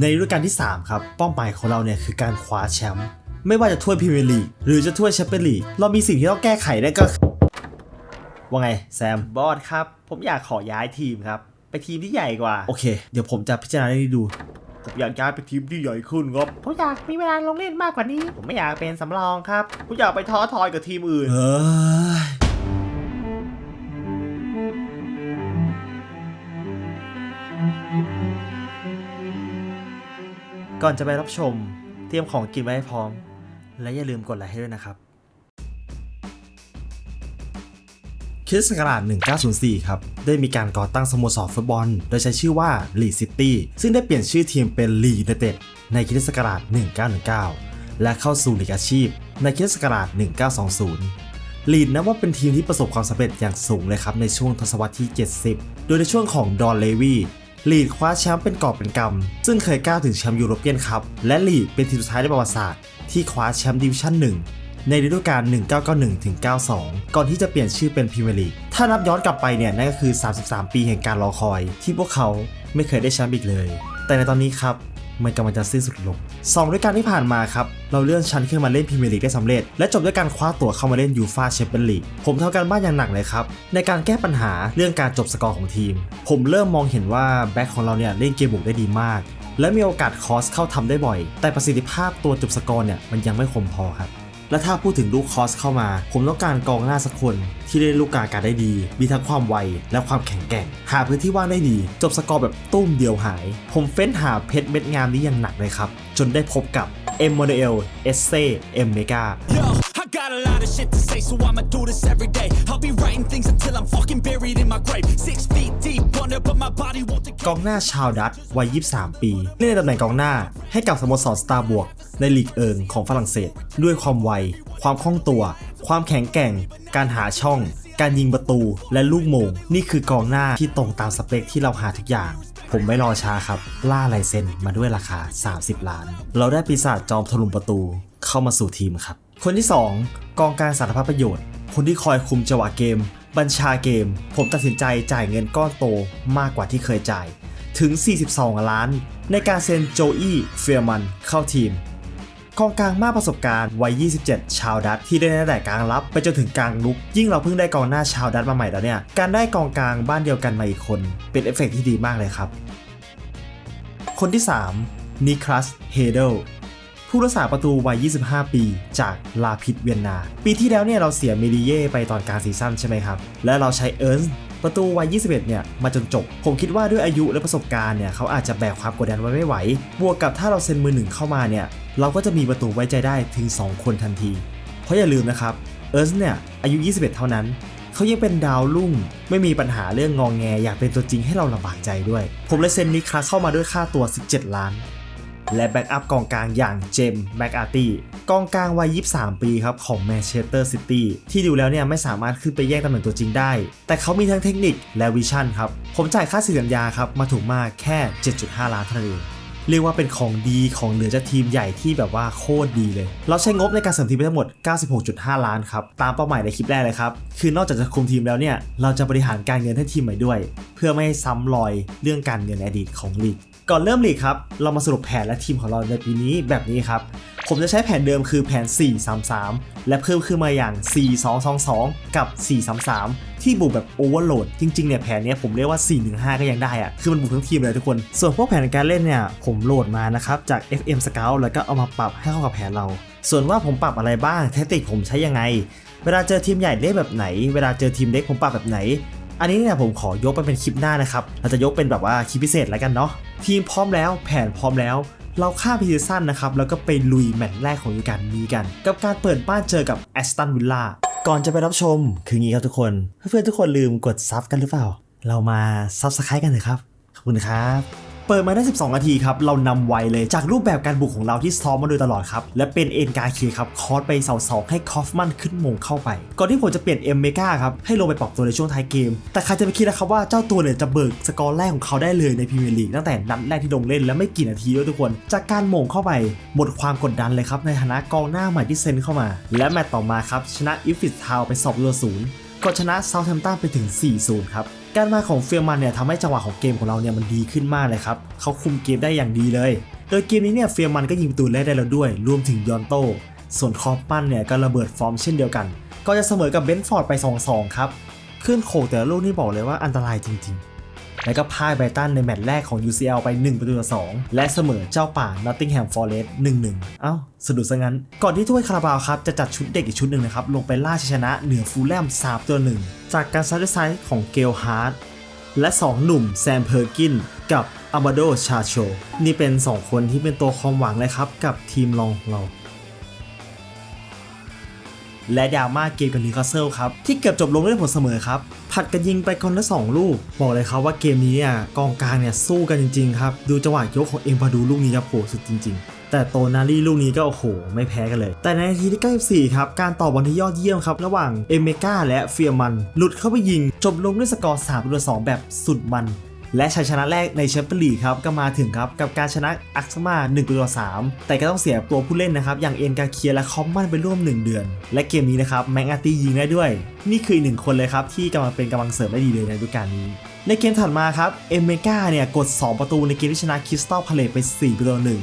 ในฤดูกาลที่ 3 ครับ เป้าหมายของเราเนี่ยคือการคว้าแชมป์ไม่ว่าจะถ้วยพรีเมียร์ลีกหรือจะถ้วยแชมเปี้ยนลีกเรามีสิ่งที่ต้องแก้ไขได้ก็ว่าไงแซมบอสครับ ผมอยากขอย้ายทีมครับ ไปทีมที่ใหญ่กว่า โอเค เดี๋ยวผมจะพิจารณาให้ดู ผมอยากย้ายไปทีมที่ใหญ่ขึ้นครับ ผมอยากมีเวลาลงเล่นมากกว่านี้ ผมไม่อยากเป็นสำรองครับ ผมอยากไปท้อทอยกับทีมอื่นเอ้ย ก่อนจะไปรับชม เตรียมของกินไว้ให้พร้อม และอย่าลืมกดไลค์ให้ด้วยนะครับคริสต์ศักราช1904 ครับ ได้มีการก่อตั้งสโมสรฟุตบอล โดยใช้ชื่อว่าลีซิตี้ซึ่งได้เปลี่ยนชื่อทีมเป็นลีเดเต็ดในคริสต์ศักราช 1919 และเข้าสู่ลีกอาชีพ ในคริสต์ศักราช 1920 ลีดนับว่าเป็นทีมที่ประสบความสำเร็จอย่างสูงเลยครับในช่วงทศวรรษที่ 70 โดยในช่วงของดอนเลวี ลีดคว้าแชมป์เป็นกอบเป็นกำซึ่งเคยก้าวถึงแชมป์ยูโรเปียนคัพและลีดเป็นทีมสุดท้ายในประวัติศาสตร์ที่คว้าแชมป์ดิวิชั่น1ในฤดูกาล 1991-92 ก่อนที่จะเปลี่ยนชื่อเป็นพรีเมียร์ลีก ถ้านับย้อนกลับไปเนี่ยนั่นก็คือ 33 ปีแห่งการรอคอย ที่พวกเขาไม่เคยได้แชมป์อีกเลย แต่ในตอนนี้ครับ มันกำลังจะสิ้นสุดลงสองฤดูกาลที่ผ่านมาครับ เราเลื่อนชั้นขึ้นมาเล่นพรีเมียร์ลีกได้สำเร็จ และจบด้วยการคว้าตั๋วเข้ามาเล่นยูฟาแชมเปี้ยนลีกผมทำการบ้านอย่างหนักเลยครับ ในการแก้ปัญหาเรื่องการจบสกอร์ของทีม ผมเริ่มมองเห็นว่าแบ็คของเราเนี่ยเล่นเกมบุกได้ดีมากและมีโอกาสคอสเข้าทำได้บ่อย แต่ประสิทธิภาพตัวจบสกอร์เนี่ยมันยังไม่คมพอครับ และถ้าพูดถึงลูกคอสเข้ามา ผมต้องการกองหน้าสักคนที่เล่นลูกกลางการได้ดี มีทั้งความไวและความแข็งแกร่ง หาพื้นที่ว่างได้ดี จบสกอร์แบบตุ้มเดียวหาย ผมเฟ้นหาเพชรเม็ดงามนี้อย่างหนักเลยครับ จนได้พบกับเอ็มโมเดลเอสเซเอ็มเมกา I got a lot of shit to say, so I'ma do this every day. I'll be writing things until I'm fucking buried in my grave. Six feet deep under, but my body won't กองหน้าชาวดัตช์วัย 23 ปีเล่นในตำแหน่งกองหน้าให้กับสโมสรสตาร์บวกในลีกเอิงของฝรั่งเศส ด้วยความไว ความคล่องตัว ความแข็งแกร่ง การหาช่อง การยิงประตูและลูกโมง นี่คือกองหน้าที่ตรงตามสเปคที่เราหาทุกอย่าง ผมไม่รอช้าครับ ล่าลายเซ็นมาด้วยราคา 30 ล้าน เราได้ปีศาจจอมถลุมประตูเข้ามาสู่ทีมครับ คนที่ 2 กองกลารสารพัดประโยชน์ คนที่คอยคุมจังหวะเกม บัญชาเกม ผมตัดสินใจจ่ายเงินก้อนโตมากกว่าที่เคยจ่าย ถึง 42 ล้าน ในการเซ็นโจอี้เฟียร์มันเข้าทีมกองกลางมากประสบการณ์วัย 27 ชาวดัตที่ได้ตั้งแต่กลางรับไปจนถึงกลางลุก ยิ่งเราเพิ่งได้กองหน้าชาวดัตมาใหม่แล้วเนี่ย การได้กองกลางบ้านเดียวกันมาอีกคน เป็นเอฟเฟกต์ที่ดีมากเลยครับ คนที่ 3 นิคลัส เฮเดล ผู้รักษาประตูวัย 25 ปี จากลาพิดเวียนนา ปีที่แล้วเนี่ยเราเสียเมดิเย่ไปตอนกลางซีซั่นใช่ไหมครับ และเราใช้เอิร์นประตูวัย 21 เนี่ย มาจนจบ ผมคิดว่าด้วยอายุและประสบการณ์เนี่ย เขาอาจจะแบกความกดดันไว้ไม่ไหว บวกกับถ้าเราเซ็นมือหนึ่งเข้ามาเนี่ย เราก็จะมีประตูไว้ใจได้ถึง 2 คนทันที เพราะอย่าลืมนะครับ เอิร์นเนี่ย อายุ 21 เท่านั้น เขายังเป็นดาวรุ่ง ไม่มีปัญหาเรื่องงองแง อยากเป็นตัวจริงให้เราลำบากใจด้วย ผมเลยเซ็นนิคลัสเข้ามาด้วยค่าตัว 17 ล้าน และแบ็กอัพกองกลางอย่างเจมส์แบ็กอาร์ตี้กองกลางวัย 23 ปีครับของแมนเชสเตอร์ซิตี้ที่ดูแล้วเนี่ยไม่สามารถขึ้นไปแย่งตำแหน่งตัวจริงได้ แต่เขามีทั้งเทคนิคและวิชั่นครับ ผมจ่ายค่าสินสัญญาครับมาถูกมากแค่ 7.5 ล้านเท่านั้นเองเรียกว่าเป็นของดีของเหลือจากทีมใหญ่ที่แบบว่าโคตรดีเลย เราใช้งบในการเสริมทีมไปทั้งหมด 96.5 ล้านครับ ตามเป้าหมายในคลิปแรกเลยครับ คือนอกจากจะคุมทีมแล้วเนี่ย เราจะบริหารการเงินให้ทีมใหม่ด้วย เพื่อไม่ให้ซ้ำรอยเรื่องการเงินอดีตของลีก ก่อนเริ่มลีกครับ เรามาสรุปแผนและทีมของเราในปีนี้แบบนี้ครับ ผมจะใช้แผนเดิมคือแผน 4-3-3 และเพิ่มขึ้นมาอย่าง 4-2-2-2 กับ 4-3-3 ที่บุกแบบโอเวอร์โหลด จริงๆเนี่ยแผนเนี้ยผมเรียกว่า 4-1-5 ก็ยังได้อะคือมันบุกทั้งทีมเลยทุกคน ส่วนพวกแผนการเล่นเนี่ยผมโหลดมานะครับจาก FM Scout แล้วก็เอามาปรับให้เข้ากับแผนเรา ส่วนว่าผมปรับอะไรบ้างแทคติกผมใช้ยังไง เวลาเจอทีมใหญ่เล่นแบบไหน เวลาเจอทีมเล็กผมปรับแบบไหน อันนี้เนี่ยผมขอยกไปเป็นคลิปหน้านะครับเราจะยกเป็นแบบว่าคลิปพิเศษแล้วกันเนาะทีมพร้อมแล้วแผนพร้อมแล้วเราข้ามพีซีซั่นนะครับ แล้วก็ไปลุยแมตช์แรกของฤดูกาลนี้กัน กับการเปิดบ้านเจอกับแอสตันวิลล่าก่อนจะไปรับชม คืองี้ครับทุกคน เพื่อนๆทุกคนลืมกดซับกันหรือเปล่า เรามาซับสไครต์กันเถอะครับ ขอบคุณครับ เปิดมาได้ 12 นาทีครับ เรานำไวเลยจากรูปแบบการบุกของเราที่ซ้อมมาโดยตลอดครับ และเป็นเอ็นกาเคครับ คอร์สไปเสาสองให้คอฟมันขึ้นมงเข้าไป ก่อนที่ผมจะเปลี่ยนเอ็มเมกาครับ ให้ลงไปปรับตัวในช่วงท้ายเกม แต่ใครจะไปคิดนะครับว่าเจ้าตัวเนี่ยจะเบิกสกอร์แรกของเขาได้เลยในพรีเมียร์ลีกตั้งแต่นัดแรกที่ลงเล่นและไม่กี่นาทีด้วยทุกคน จากการมงเข้าไป หมดความกดดันเลยครับในฐานะกองหน้าใหม่ที่เซ็นเข้ามา และแมตต์ต่อมาครับชนะอิฟฟิตทาวไป2ต่อ0ก็ชนะเซาท์แฮมป์ตันไปถึง4-0ครับ การมาของเฟียร์มันเนี่ยทำให้จังหวะของเกมของเราเนี่ยมันดีขึ้นมากเลยครับเขาคุมเกมได้อย่างดีเลย โดยเกมนี้เนี่ยเฟียร์มันก็ยิงประตูแรกได้แล้วด้วย รวมถึงยอนโต ส่วนคอปปั้นเนี่ยก็ระเบิดฟอร์มเช่นเดียวกัน ก็จะเสมอกับเบนฟอร์ดไป 2-2 ครับ ขึ้นโขกแต่ละลูกนี่บอกเลยว่าอันตรายจริง ๆ แล้วก็พ่ายไบรตันในแมตช์แรกของ UCL ไป 1 ประตูต่อ 2 และเสมอเจ้าป่า Nottingham Forest 1-1 เอ้าสะดุดซะงั้น ก่อนที่ถ้วยคาราบาวครับจะจัดชุดเด็กอีกชุดหนึ่งนะครับ ลงไปล่าชัยชนะเหนือฟูลแลม3ตัวหนึ่งจากการซัดไซส์ของเกลฮาร์ดและ 2 หนุ่มแซมเพอร์กินกับอามาโดชาโช นี่เป็น 2 คนที่เป็นตัวความหวังเลยครับ กับทีมรองของเรา และดราม่าเกมกับนิวคาสเซิลครับ ที่เกือบจบลงด้วยผลเสมอครับ ผัดกันยิงไปคนละสองลูก บอกเลยครับว่าเกมนี้เนี่ยกองกลางเนี่ยสู้กันจริงๆครับ ดูจังหวะยกของเอ็มพาดูลูกนี้ครับโหสุดจริง ๆแต่โตนารีลูกนี้ก็โอ้โห ไม่แพ้กันเลย แต่ในนาทีที่ 94 ครับ การต่อบอลที่ยอดเยี่ยมครับ ระหว่างเอเมกาและเฟียมัน หลุดเข้าไปยิง จบลงด้วยสกอร์3ต่อ2แบบสุดมัน และชัยชนะแรกในแชมเปี้ยนลีกครับก็มาถึงครับกับการชนะอักซามา1ต่อ3แต่ก็ต้องเสียตัวผู้เล่นนะครับอย่างเอ็นกาเคียและคอมมันไปร่วม 1 เดือน และเกมนี้นะครับแมงอาตี้ยิงได้ด้วย นี่คืออีกหนึ่งคนเลยครับที่กำลังเป็นกำลังเสริมได้ดีเลยในฤดูกาลนี้ในเกมถัดมาครับเอเมกาเนี่ยกด 2 ประตูในเกมที่ชนะคริสตัลพาเลตไป4ประตูต่อหนึ่ง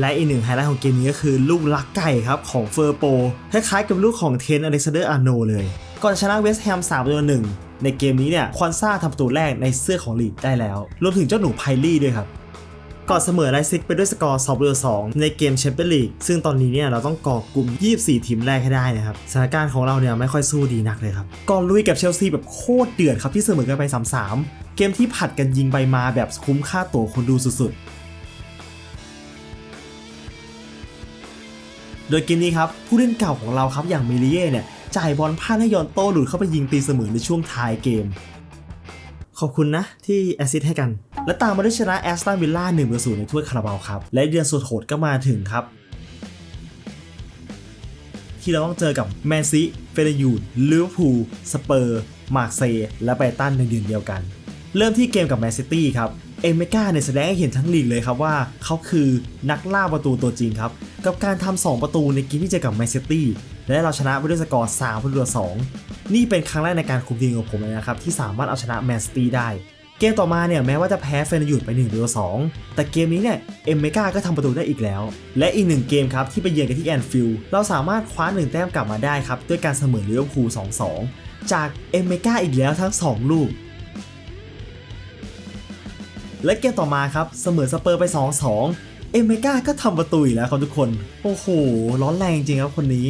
และอีกหนึ่งไฮไลท์ของเกมนี้ก็คือลูกลักไก่ครับของเฟอร์โปคล้ายๆกับลูกของเทนอเล็กซานเดอร์อาร์โนเลยก่อนชนะเวสต์แฮม3ประตูหนึ่ง ในเกมนี้เนี่ยควันซ่าทำประตูแรกในเสื้อของลีดได้แล้ว รวมถึงเจ้าหนูไพลี่ด้วยครับก่อนเสมอไลซิกไปด้วยสกอร์2ประตูต่อ2ในเกมแชมเปี้ยนลีกซึ่งตอนนี้เนี่ยเราต้องกอกกลุ่ม 24 ทีมแรกให้ได้นะครับสถานการณ์ของเราเนี่ยไม่ค่อยสู้ดีนักเลยครับก่อนลุยกับเชลซีแบบโคตรเดือดครับที่เสมอกันไป 3-3 เกมที่ผัดกันยิงไปมาแบบคุ้มค่าตั๋วคนดูสุดๆ โดยเกมนี้ครับผู้เล่นเก่าของเราครับอย่างมิลิเย่เนี่ย จ่ายบอลพลาดให้ยอนโต้หลุดเข้าไปยิงตีเสมอในช่วงท้ายเกม ขอบคุณนะที่แอซิสให้กัน และตามมาด้วยชนะแอสตันวิลล่า1ประ0ในถ้วยคาราบาวครับ และเดือนสุดโหดก็มาถึงครับ ที่เราต้องเจอกับแมนซีเฟรยูดลิเวอร์พูลสเปอร์ มาร์เซย์และไบรตันในเดือนเดียวกัน เริ่มที่เกมกับแมนซิตี้ครับเอเมกาเนี่ยแสดงให้เห็นทั้งลีกเลยครับว่าเขาคือนักล่าประตูตัวจริงครับ กับการทำ2ประตูในเกมที่เจอกับแมนซิตี้ และเราชนะไปด้วยสกอร์3ประตูต่อ2นี่เป็นครั้งแรกในการคุมทีมของผมเลยนะครับที่สามารถเอาชนะแมนซิตี้ได้ เกมต่อมาเนี่ยแม้ว่าจะแพ้เฟนยูดไป1ประตูต่อ2แต่เกมนี้เนี่ยเอเมกาก็ทำประตูได้อีกแล้ว และอีกหนึ่งเกมครับที่ไปเยือนกันที่แอนฟิลด์เราสามารถคว้าหนึ่งแต้มกลับมาได้ครับด้วยการเสมอลิเวอร์พูล2-2 จากเอเมกาอีกแล้วทั้ง 2 ลูกและเกมต่อมาครับเสมอสเปอร์ไป 2-2 เอเมกาก็ทำประตูอีกแล้วครับทุกคน โอ้โห ร้อนแรงจริงครับคนนี้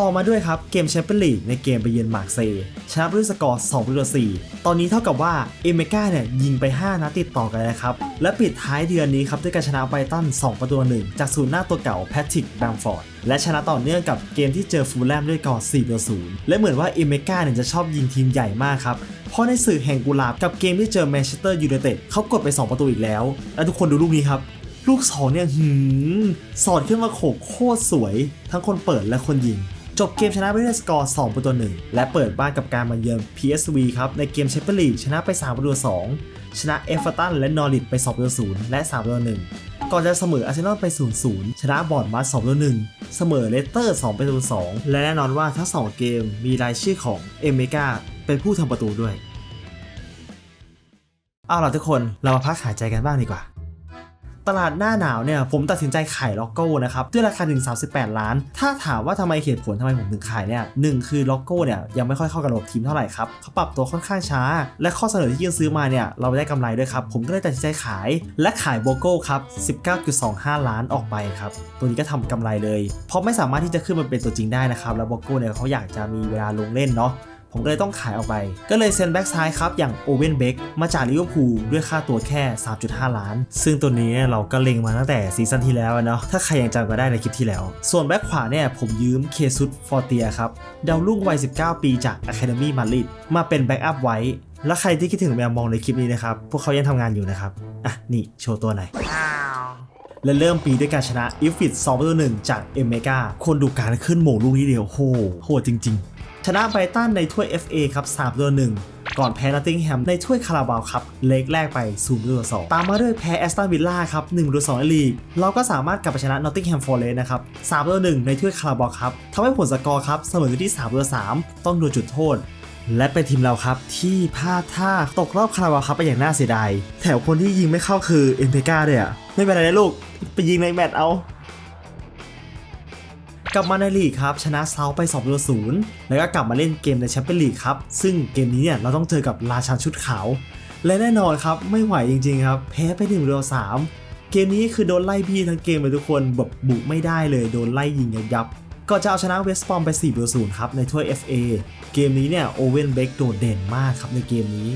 ต่อมาด้วยครับเกมแชมเปี้ยนลีกในเกมไปเยือนมาร์เซย์ชนะด้วยสกอร์2ประตูต่อ4ตอนนี้เท่ากับว่าเอเมกาเนี่ยยิงไป 5 นัดติดต่อกันแล้วครับ และปิดท้ายเดือนนี้ครับด้วยการชนะไบรตัน 2 ประตูต่อ1จากศูนย์หน้าตัวเก่าแพทริกแบมฟอร์ดและชนะต่อเนื่องกับเกมที่เจอฟูลแลมด้วยกอร์4ต่อ0และเหมือนว่าเอเมกาเนี่ยจะชอบยิงทีมใหญ่มากครับเพราะในสื่อแห่งกุหลาบกับเกมที่เจอแมนเชสเตอร์ยูไนเต็ดเขากดไป 2 ประตูอีกแล้ว และทุกคนดูลูกนี้ครับลูก2เนี่ยหืมสอดขึ้นมาโขกโคตรสวย ทั้งคนเปิดและคนยิง จบเกมชนะไปด้วยสกอร์2ประตูต่อ1และเปิดบ้านกับการมาเยือน PSV ครับ ในเกมแชมเปี้ยนลีกชนะไป 3 ประตูต่อ2ชนะเอฟเวอร์ตันและนอริทไป2ประตู0และ 3 ประตูต่อ1ก่อนจะเสมออาร์เซนอลไป 0-0 ชนะบอร์ดมาส2ประตูต่อ1เสมอเลสเตอร์ 2 ประตูต่อ2และแน่นอนว่าทั้ง 2 เกมมีรายชื่อของเอเมกาเป็นผู้ทำประตูด้วย เอาล่ะทุกคนเรามาพักหายใจกันบ้างดีกว่า ตลาดหน้าหนาวเนี่ยผมตัดสินใจขายล็อกโก้นะครับด้วยราคาถึง38 ล้าน ถ้าถามว่าทำไมเหตุผลทำไมผมถึงขายเนี่ยหนึ่งคือล็อกโก้เนี่ยยังไม่ค่อยเข้ากับระบบทีมเท่าไหร่ครับเขาปรับตัวค่อนข้างช้า และข้อเสนอที่ยื่นซื้อมาเนี่ยเราได้กำไรด้วยครับผมก็เลยตัดสินใจขาย และขายโบโก้ครับ19.25 ล้านออกไปครับตัวนี้ก็ทำกำไรเลย เพราะไม่สามารถที่จะขึ้นมาเป็นตัวจริงได้นะครับแล้วโบโก้เนี่ยเขาอยากจะมีเวลาลงเล่นเนาะ ผมก็เลยต้องขายออกไป ก็เลยเซ็นแบ็กซ้ายครับ อย่างโอเวนเบกมาจากลิเวอร์พูลด้วยค่าตัวแค่ 3.5 ล้าน ซึ่งตัวนี้เราก็เล็งมาตั้งแต่ซีซั่นที่แล้วเนาะถ้าใครยังจำกันได้ในคลิปที่แล้ว ส่วนแบ็กขวาเนี่ยผมยืมเคซุดฟอร์เตียครับดาวรุ่งวัย 19 ปีจาก Academy Madrid มาเป็นแบ็กอัพไว้แล้วใครที่คิดถึงแมวมองในคลิปนี้นะครับ พวกเขายังทำงานอยู่นะครับ อะ นี่โชว์ตัวหน่อย และเริ่มปีด้วยการชนะอิฟฟิต2ประตู1จากเอเมกาคนดูการขึ้นโหมงลูกนี้เดียวโหโหจริง ๆ ชนะไบรตันในถ้วย FA ครับ3ประตู1ก่อนแพ้นอตติงแฮมในถ้วยคาราบาวครับเล็กแรกไป0ประตู2ตามมาด้วยแพ้แอสตันวิลล่าครับ1ประตู2ในลีก เราก็สามารถกลับไปชนะนอตติงแฮมฟอร์เรสนะครับ3ประตู1ในถ้วยคาราบาวครับทำให้ผลสกอร์ครับเสมอกันที่3ประตู3ต้องดนจุดโทษและเป็นทีมเราครับที่พลาดท่าตกรอบคาราบาวครับไปอย่างน่าเสียดาย แถวคนที่ยิงไม่เข้าคือเอ็นเพกาด้วยอะไม่เป็นไรนะลูก ไปยิงในแมตช์เอา กลับมาในลีกครับชนะเซาไป2ต่อ0แล้วก็กลับมาเล่นเกมในแชมเปี้ยนลีกครับซึ่งเกมนี้เนี่ยเราต้องเจอกับราชันชุดขาว และแน่นอนครับไม่ไหวจริงๆครับแพ้ไป1ต่อ3เกมนี้คือโดนไล่พี่ทั้งเกมเลยทุกคนแบบบุกไม่ได้เลยโดนไล่ยิงยับก็จะเอาชนะเวสต์บอมไป4ต่อ0ครับในถ้วย FA เกมนี้เนี่ยโอเวนเบกโดดเด่นมากครับในเกมนี้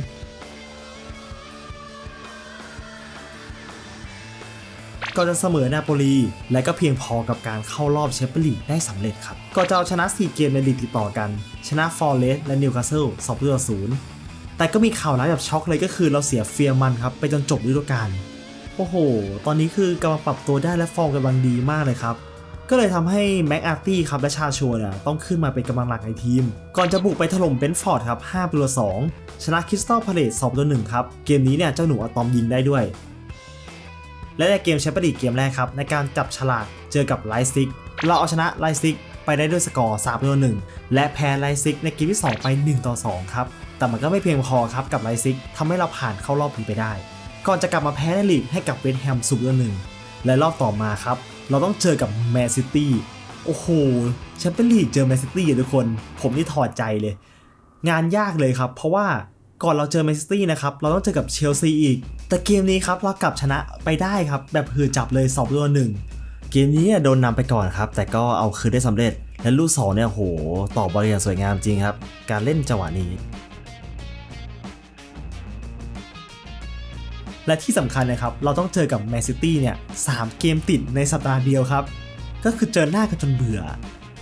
ก็จะเสมอนาโปลี และก็เพียงพอกับการเข้ารอบแชมเปี้ยนลีกได้สำเร็จครับก็จะเอาชนะ 4 เกมในลีกติดต่อกัน ชนะฟอร์เรสและนิวคาสเซิล2ต่อ0แต่ก็มีข่าวร้ายแบบช็อกเลยก็คือเราเสียเฟียร์มันครับไปจนจบฤดูกาลโอ้โห ตอนนี้คือกำลังปรับตัวได้และฟอร์มกำลังดีมากเลยครับก็เลยทำให้แม็กอาร์ตี้ครับและชาชัวเนี่ยต้องขึ้นมาเป็นกำลังหลักในทีม ก่อนจะบุกไปถล่มเบนฟอร์ดครับ5ต่อ2ชนะคริสตัลพาเลต2ต่อ1ครับ เกมนี้เนี่ยเจ้าหนูอะตอมยิงได้ด้วย และในเกมแชมเปี้ยนลีกเกมแรกครับในการจับฉลากเจอกับไลซิกเราเอาชนะไลซิกไปได้ด้วยสกอร์3ต่อ1และแพ้ไลซิกในเกมที่ 2 ไป 1 ต่อ 2 ครับ แต่มันก็ไม่เพียงพอครับกับไลซิกทำให้เราผ่านเข้ารอบนี้ไปได้ ก่อนจะกลับมาแพ้ในลีกให้กับเวสต์แฮมสูบต่อหนึ่งและรอบต่อมาครับ เราต้องเจอกับแมนซิตี้ โอ้โหแชมเปี้ยนลีกเจอแมนซิตี้ทุกคน ผมนี่ถอดใจเลย งานยากเลยครับ เพราะว่า ก่อนเราเจอแมนซิตี้นะครับ เราต้องเจอกับเชลซีอีก แต่เกมนี้ครับเรากลับชนะไปได้ครับ แบบหือจับเลย2ตัวหนึ่งเกมนี้เนี่ยโดนนำไปก่อนครับ แต่ก็เอาคืนได้สำเร็จ และลูกสองเนี่ยโหต่อบอลอย่างสวยงามจริงครับ การเล่นจังหวะนี้ และที่สำคัญนะครับ เราต้องเจอกับแมนซิตี้เนี่ยสามเกมติดในสัปดาห์เดียวครับ ก็คือเจอหน้ากันจนเบื่อ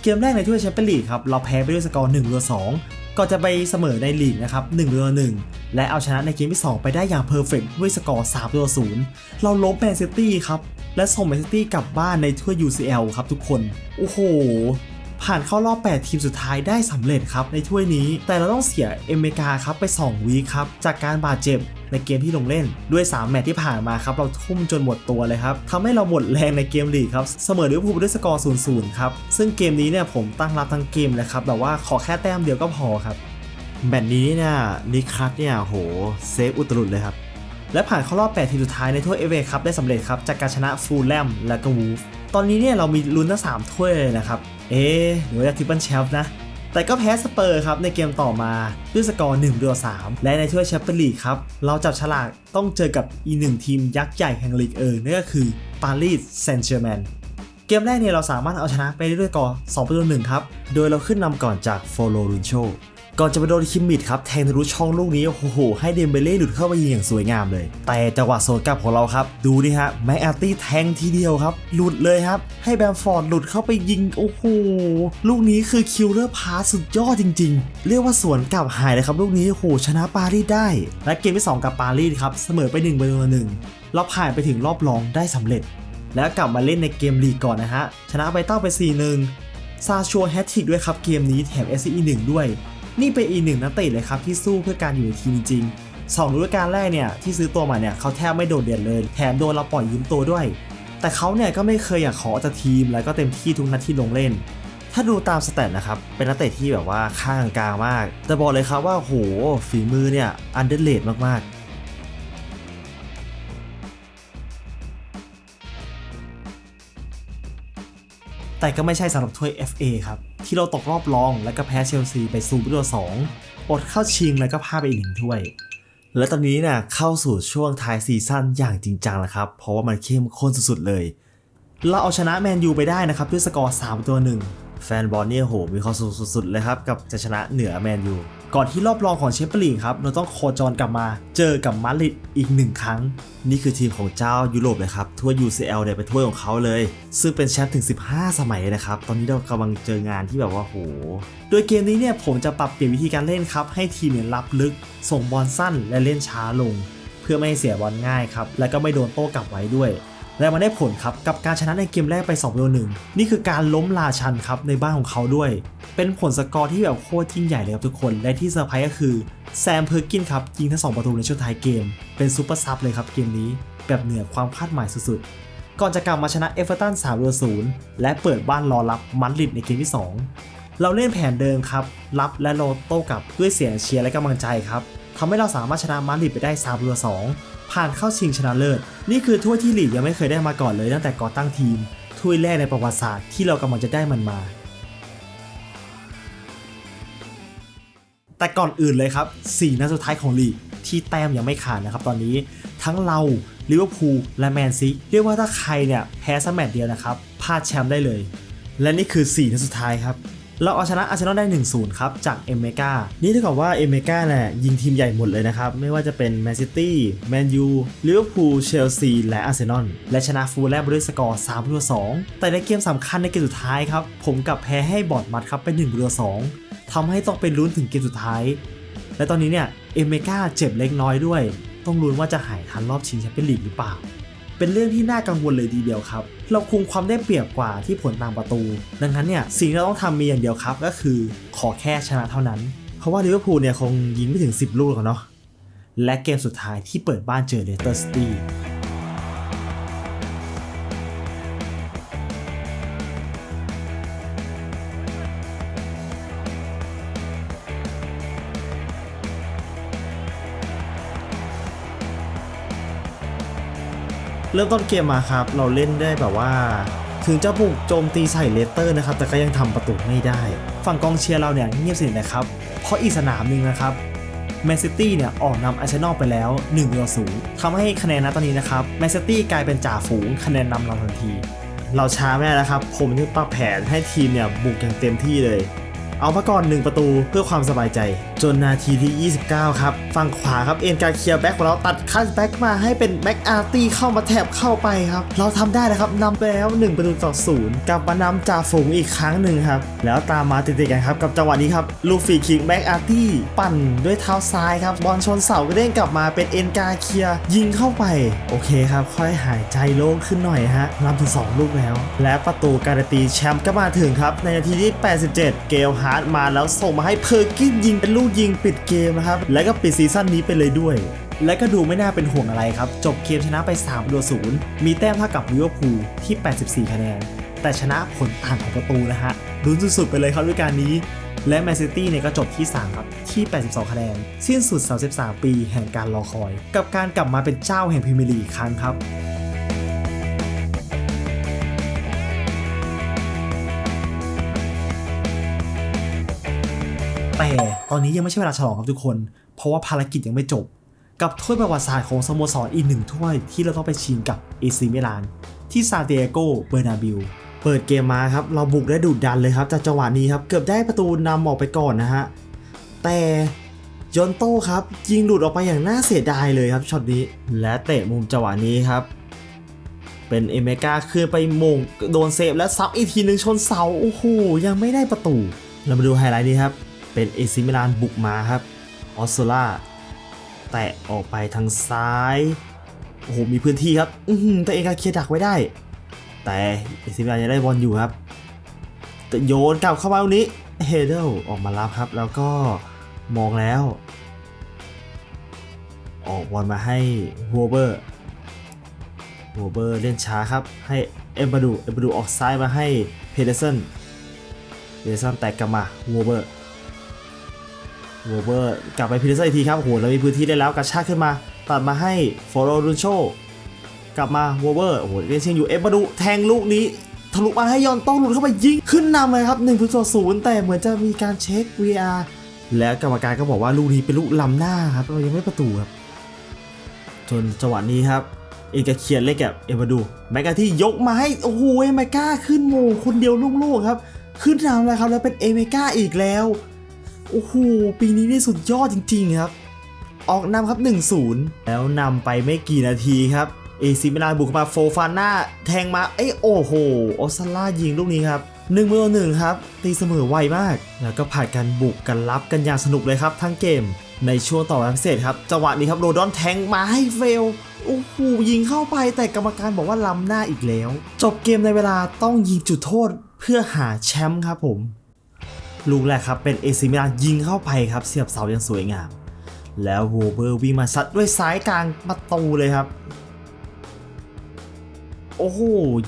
เกมแรกในถ้วยแชมเปี้ยนลีกครับเราแพ้ไปด้วยสกอร์1ต่อ2 ก่อนจะไปเสมอในลีกนะครับ1ต่อ1และเอาชนะในเกมที่ 2 ไปได้อย่างเพอร์เฟกต์ด้วยสกอร์3ต่อ0เราล้มแมนซิตี้ครับและส่งแมนซิตี้กลับบ้านในถ้วย UCL ครับทุกคน โอ้โห ผ่านเข้ารอบ 8 ทีมสุดท้ายได้สำเร็จครับในถ้วยนี้ แต่เราต้องเสียเอเมริกาครับไป 2 วีคครับ จากการบาดเจ็บในเกมที่ลงเล่นด้วย 3 แมตช์ที่ผ่านมาครับ เราทุ่มจนหมดตัวเลยครับทำให้เราหมดแรงในเกมลีกครับ เสมอลิเวอร์พูลด้วยสกอร์ 0-0 ครับ ซึ่งเกมนี้เนี่ยผมตั้งรับทั้งเกมเลยครับแบบว่าขอแค่แต้มเดียวก็พอครับแมตช์นี้เนี่ยนิคัสเนี่ยโหเซฟอุตรุดเลยครับและผ่านเข้ารอบ 8 ทีมสุดท้ายในถ้วยเอเวครับได้สำเร็จครับจากการชนะฟูลแลมและก็วูฟ ตอนนี้เนี่ยเรามีลุ้นทั้ง3ถ้วยเลยนะครับ เอ๊หรือว่าจะทริปเปิลแชมป์นะ แต่ก็แพ้สเปอร์ครับในเกมต่อมาด้วยสกอร์1ต่อ3และในถ้วยแชมเปี้ยนลีกครับ เราจับฉลากต้องเจอกับอีกหนึ่งทีมยักษ์ใหญ่แห่งลีกเอิงนั่นก็คือปารีสแซงต์แชร์แมงเกมแรกเนี่ยเราสามารถเอาชนะไปได้ด้วยสกอร์2ประตูหนึ่งครับ โดยเราขึ้นนำก่อนจากโฟโลรุนโช ก่อนจะไปโดนคิมมิดครับแทงทะลุช่องลูกนี้โอ้โหให้เดมเบเล่หลุดเข้าไปยิงอย่างสวยงามเลย แต่จังหวะโซนกลับของเราครับ ดูนี่ฮะแม็กอาร์ตี้แทงทีเดียวครับ หลุดเลยครับ ให้แบมฟอร์ดหลุดเข้าไปยิงโอ้โหลูกนี้คือคิวเลอร์พาสสุดยอดจริง ๆ เรียกว่าสวนกลับหายเลยครับลูกนี้โอ้โหชนะปารีสได้ และเกมที่ 2 กับปารีสครับเสมอไป1ประตูหนึ่งเราผ่านไปถึงรอบรองได้สำเร็จ แล้วกลับมาเล่นในเกมลีกก่อนนะฮะชนะไบเต้าไป4-1ซาชัวแฮตทริกด้วยครับเกมนี้แถม SCE 1ด้วย นี่เป็นอีกหนึ่งนักเตะเลยครับที่สู้เพื่อการอยู่ในทีมจริงๆสองฤดูกาลแรกเนี่ยที่ซื้อตัวมาเนี่ยเขาแทบไม่โดดเด่นเลย แถมโดนเราปล่อยยืมตัวด้วย แต่เขาเนี่ยก็ไม่เคยอยากขอจากทีม แล้วก็เต็มที่ทุกนัดที่ลงเล่น ถ้าดูตามสแตทนะครับ เป็นนักเตะที่แบบว่าข้างกลางมาก แต่บอกเลยครับว่าโหฝีมือเนี่ยอันเดอร์เลดมากๆ แต่ก็ไม่ใช่สำหรับถ้วย FA ครับ ที่เราตกรอบรองและก็แพ้เชลซีไปซูเปอร์สองอดเข้าชิงแล้วก็พลาดไปอีกหนึ่งถ้วย และตอนนี้เนี่ยเข้าสู่ช่วงท้ายซีซั่นอย่างจริงจังแล้วครับ เพราะว่ามันเข้มข้นสุดๆเลย เราเอาชนะแมนยูไปได้นะครับด้วยสกอร์3ตัวหนึ่ง แฟนบอลเนี่ยโหมีความสุขสุดๆเลยครับกับจะชนะเหนือแมนยูก่อนที่รอบรองของแชมเปี้ยนลีกครับเราต้องโคจรกลับมาเจอกับมาดริดอีกหนึ่งครั้ง นี่คือทีมของเจ้ายุโรปเลยครับถ้วย UCL เนี่ยเป็นถ้วยของเขาเลย ซึ่งเป็นแชมป์ถึง 15 สมัยเลยนะครับ ตอนนี้เรากำลังเจองานที่แบบว่าโห โดยเกมนี้เนี่ยผมจะปรับเปลี่ยนวิธีการเล่นครับ ให้ทีมเนี่ยรับลึก ส่งบอลสั้นและเล่นช้าลง เพื่อไม่ให้เสียบอลง่ายครับและก็ไม่โดนโต้กลับไว้ด้วย และมันได้ผลครับกับการชนะในเกมแรกไป2ต่อ1นี่คือการล้มราชันครับในบ้านของเขาด้วย เป็นผลสกอร์ที่แบบโคตรยิ่งใหญ่เลยครับทุกคนและที่เซอร์ไพรส์ก็คือแซมเพอร์กินครับยิงทั้ง2ประตูในช่วงท้ายเกม เป็นซูเปอร์ซับเลยครับเกมนี้ แบบเหนือความคาดหมายสุดๆ ก่อนจะกลับมาชนะเอเวอร์ตัน3ต่อ0และเปิดบ้านรอรับมันลิดในเกมที่ 2 เราเล่นแผนเดิมครับรับและโลโต้กลับด้วยเสียงเชียร์และกำลังใจครับทำให้เราสามารถชนะมาริดไปได้3ตัว2 ผ่านเข้าชิงชนะเลิศ นี่คือถ้วยที่ลีกยังไม่เคยได้มาก่อนเลยตั้งแต่ก่อตั้งทีม ถ้วยแรกในประวัติศาสตร์ที่เรากำลังจะได้มันมา แต่ก่อนอื่นเลยครับ 4นัดสุดท้ายของลีกที่แต้มยังไม่ขาดนะครับตอนนี้ทั้งเราลิเวอร์พูลและแมนซีเรียกว่าถ้าใครเนี่ยแพ้สักแมตช์เดียวนะครับพลาดแชมป์ได้เลย และนี่คือ4นัดสุดท้ายครับ เราเอาชนะอาร์เซนอลได้ 1-0 ครับจากเอเมกานี่เท่ากับว่าเอเมกาเนี่ยยิงทีมใหญ่หมดเลยนะครับ ไม่ว่าจะเป็นแมนซิตี้แมนยูลิเวอร์พูลเชลซีและอาร์เซนอลและชนะฟูลแลมด้วยสกอร์3ประตู2แต่ในเกมสำคัญในเกมสุดท้ายครับ ผมกับแพ้ให้บอร์ดมัดครับเป็น1ประตู2ทำให้ต้องเป็นลุ้นถึงเกมสุดท้าย และตอนนี้เนี่ยเอเมกาเจ็บเล็กน้อยด้วย ต้องลุ้นว่าจะหายทันรอบชิงแชมเปี้ยนลีกหรือเปล่า เป็นเรื่องที่น่ากังวลเลยทีเดียวครับ เราคุมความได้เปรียบกว่าที่ผลต่างประตู ดังนั้นเนี่ยสิ่งที่เราต้องทำมีอย่างเดียวครับ ก็คือขอแค่ชนะเท่านั้น เพราะว่าลิเวอร์พูลเนี่ยคงยิงไม่ถึง 10 ลูกหรอกเนาะและเกมสุดท้ายที่เปิดบ้านเจอเลสเตอร์ซิตี้ เริ่มต้นเกมมาครับ เราเล่นได้แบบว่า ถึงจะบุกโจมตีใส่เลสเตอร์นะครับ แต่ก็ยังทำประตูไม่ได้ ฝั่งกองเชียร์เราเนี่ยเงียบสนิทนะครับ เพราะอีกสนามหนึ่งนะครับแมนซิตี้เนี่ยออกนำอาร์เซนอลไปแล้ว1ต่อ0ทำให้คะแนนนะตอนนี้นะครับแมนซิตี้กลายเป็นจ่าฝูงคะแนนนำเราทันที เราช้าไม่ได้แล้วครับ ผมจึงปรับแผนให้ทีมเนี่ยบุกอย่างเต็มที่เลย เอามาก่อน 1 ประตูเพื่อความสบายใจ จนนาทีที่ 29 ครับ ฝั่งขวาครับ เอ็นการเคลียร์แบ็กของเราตัดคัสแบ็กมาให้เป็นแบ็กอาร์ตี้เข้ามาแถบเข้าไปครับ เราทำได้นะครับนำไปแล้ว 1 ประตูต่อศูนย์กลับมานำจ่าฝูงอีกครั้งหนึ่งครับ แล้วตามมาติดๆกันครับกับจังหวะนี้ครับลูฟรีคิกแบ็กอาร์ตี้ปั่นด้วยเท้าซ้ายครับบอลชนเสากระเด้งกลับมาเป็นเอ็นการเคลียร์ยิงเข้าไปโอเคครับ ค่อยหายใจโล่งขึ้นหน่อยฮะนำถึง2ลูกแล้ว และประตูการันตีแชมป์ก็มาถึงครับในนาทีที่ 87 เกลฮาร์ดมาแล้วส่งมาให้เพอร์กินยิงเป็นลูกยิงปิดเกมนะครับ และก็ปิดซีซั่นนี้ไปเลยด้วย และก็ดูไม่น่าเป็นห่วงอะไรครับ จบเกมชนะไป3ประตูศูนย์มีแต้มเท่ากับลิเวอร์พูลที่ 84 คะแนน แต่ชนะผลต่างของประตูนะฮะลุ้นสุดๆไปเลยครับฤดูกาลนี้และแมนซิตี้เนี่ยก็จบที่ 3 ครับ ที่ 82 คะแนน สิ้นสุด 33 ปีแห่งการรอคอย กับการกลับมาเป็นเจ้าแห่งพรีเมียร์ลีกอีกครั้งครับ แต่ตอนนี้ยังไม่ใช่เวลาฉลองครับทุกคน เพราะว่าภารกิจยังไม่จบ กับถ้วยประวัติศาสตร์ของสโมสรอีกหนึ่งถ้วยที่เราต้องไปชิงกับเอซีมิลาน ที่ซานติเอโกเบอร์นาบิลเปิดเกมมาครับ เราบุกได้ดุดันเลยครับ จากจังหวะนี้ครับ เกือบได้ประตูนำออกไปก่อนนะฮะ แต่ยอนโต้ครับ ยิงหลุดออกไปอย่างน่าเสียดายเลยครับช็อตนี้ และเตะมุมจังหวะนี้ครับ เป็นเอเมกาขึ้นไปมงโดนเซฟและซับอีกทีหนึ่งชนเสา โอ้โห ยังไม่ได้ประตู เรามาดูไฮไลท์นี้ครับ เป็นเอซิมิลานบุกมาครับออสโซล่าแตะออกไปทางซ้าย โอ้โห มีพื้นที่ครับ อือหือแต่เองก็เคลียร์ดักไว้ได้ แต่เอซิมิลานยังได้บอลอยู่ครับ แต่โยนกลับเข้ามาตรงนี้ เฮเดลออกมารับครับ แล้วก็มองแล้ว ออกบอลมาให้โวเบอร์โวเบอร์เล่นช้าครับ ให้เอ็มบาดูเอ็มบาดูออกซ้ายมาให้เพเดเซนเพเดเซนแตกกลับมาโวเบอร์ โวเบอร์กลับไปพิลเซอร์อีกทีครับโหเรามีพื้นที่ได้แล้วกระชากขึ้นมาตัดมาให้ฟอร์โรรุนโชกลับมาโวเบอร์โอ้โหเล่นเชียงอยู่เอฟมาดูแทงลูกนี้ทะลุมาให้ยอนต้องหลุดเข้าไปยิงขึ้นนำเลยครับ1ประตูศูนย์แต่เหมือนจะมีการเช็ค VR แล้วกรรมการก็บอกว่าลูกนี้เป็นลูกล้ำหน้าครับเรายังไม่ประตูครับจนจังหวะนี้ครับเอกเคียนเล็กกับเอวาดูแมกกาที่ยกมาให้โอ้โหเอเมก้าขึ้นโมคนเดียวลูกๆครับ ขึ้นนำเลยครับแล้วเป็นเอเมก้าอีกแล้ว โอ้โหปีนี้นี่สุดยอดจริง ๆ ครับ ออกนำครับ 1-0 แล้วนำไปไม่กี่นาทีครับเอซิมิลานบุกมาโฟฟาน่าแทงมาเอ้โอ้โหออสซาล่ายิงลูกนี้ครับหนึ่งต่อหนึ่งครับ ตีเสมอไวมาก แล้วก็ผ่านการบุกกันรับกันอย่างสนุกเลยครับ ทั้งเกม ในช่วงต่อเวลาพิเศษครับจังหวะนี้ครับโรดอนแทงมาให้เฟลโอ้โหยิงเข้าไปแต่กรรมการบอกว่าล้ำหน้าอีกแล้ว จบเกมในเวลาต้องยิงจุดโทษเพื่อหาแชมป์ครับผม ลูกแรกครับเป็นเอซิมิลานยิงเข้าไปครับเสียบเสาอย่างสวยงาม แล้วโวเบอร์วิ่งมาซัดด้วยซ้ายกลางประตูเลยครับ โอ้โห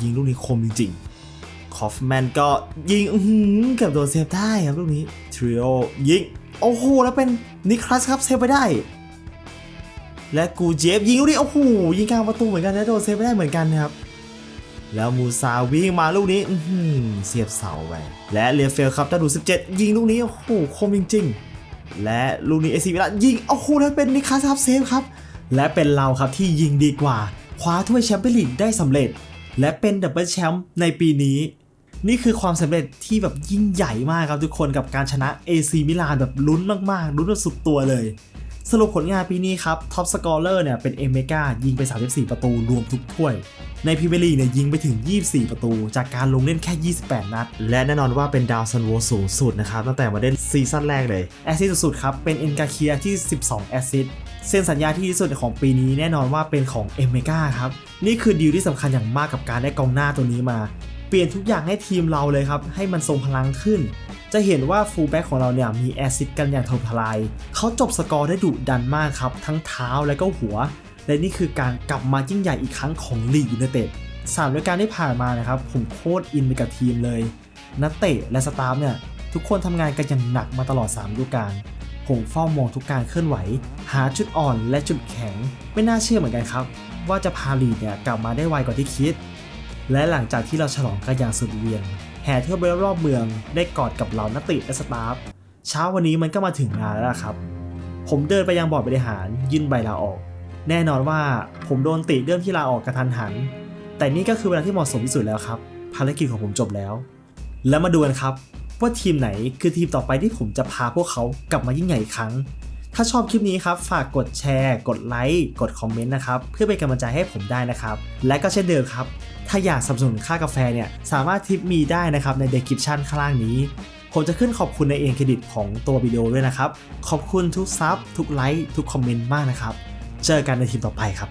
ยิงลูกนี้คมจริงๆขอฟแมนก็ยิงอื้อหือเกือบโดนเซฟได้ครับลูกนี้ทริโอยิงโอ้โหแล้วเป็นนิคลัสครับเซฟไปได้ และกูเจฟยิงลูกนี้โอ้โหยิงกลางประตูเหมือนกันนะโดนเซฟไปได้เหมือนกันนะครับ แล้วมูซาวิ่งมาลูกนี้เสียบเสาไปและเรียเฟลครับตาดู 17 ยิงลูกนี้โอ้โหคมจริงๆ และลูกนี้เอซีมิลานยิงโอ้โหแล้วเป็นนิคลัสครับเซฟครับ และเป็นเราครับที่ยิงดีกว่า คว้าถ้วยแชมเปี้ยนลีกได้สำเร็จ และเป็นดับเบิลแชมป์ในปีนี้ นี่คือความสำเร็จที่แบบยิ่งใหญ่มากครับทุกคนกับการชนะ AC มิลานแบบลุ้นมากๆลุ้นแบบสุดตัวเลย สรุปผลงานปีนี้ครับท็อปสกอร์เลอร์เนี่ยเป็นเอเมกายิงไป 34 ประตูรวมทุกถ้วย ในพรีเมียร์ลีเนี่ยยิงไปถึง 24 ประตู จากการลงเล่นแค่ 28 นัด และแน่นอนว่าเป็นดาวซันโวสูงสุดนะครับตั้งแต่มาเล่นซีซั่นแรกเลย แอสซิสต์สุดครับเป็นเอ็นกาเคียที่ 12 แอสซิสต์เซ็นสัญญาที่ดีสุดของปีนี้แน่นอนว่าเป็นของเอเมกาครับนี่คือดีลที่สำคัญอย่างมากกับการได้กองหน้าตัวนี้มา เปลี่ยนทุกอย่างให้ทีมเราเลยครับ ให้มันทรงพลังขึ้น จะเห็นว่าฟูลแบ็กของเราเนี่ยมีแอซิสต์กันอย่างถล่มทลาย เขาจบสกอร์ได้ดุดันมากครับ ทั้งเท้าและก็หัว และนี่คือการกลับมายิ่งใหญ่อีกครั้งของลีกยูไนเต็ดสามรายการที่ผ่านมานะครับ ผมโคตรอินไปกับทีมเลย นักเตะและสตาฟเนี่ยทุกคนทำงานกันอย่างหนักมาตลอด3ฤดูกาลผมเฝ้ามองทุกการเคลื่อนไหว หาจุดอ่อนและจุดแข็ง ไม่น่าเชื่อเหมือนกันครับ ว่าจะพาลีดเนี่ยกลับมาได้ไวกว่าที่คิด และหลังจากที่เราฉลองกันอย่างสุดเวียง แห่เที่ยวไปรอบๆเมือง ได้กอดกับเหล่านักตะและสตาฟ เช้าวันนี้มันก็มาถึงงานแล้วครับ ผมเดินไปยังบอร์ดบริหารยื่นใบลาออก แน่นอนว่าผมโดนติเรื่องที่ลาออกกระทันหัน แต่นี่ก็คือเวลาที่เหมาะสมที่สุดแล้วครับ ภารกิจของผมจบแล้ว แล้วมาดูกันครับว่าทีมไหนคือทีมต่อไปที่ผมจะพาพวกเขากลับมายิ่งใหญ่อีกครั้ง ถ้าชอบคลิปนี้ครับ ฝากกดแชร์ กดไลค์ กดคอมเมนต์นะครับ เพื่อเป็นกำลังใจให้ผมได้นะครับ และก็เช่นเดิมครับถ้าอยากสนับสนุนค่ากาแฟเนี่ยสามารถทิปมีได้นะครับใน description ข้างล่างนี้ ผมจะขึ้นขอบคุณในเองเครดิตของตัววิดีโอด้วยนะครับ ขอบคุณทุกซับทุกไลค์ทุกคอมเมนต์มากนะครับ เจอกันในทีมต่อไปครับ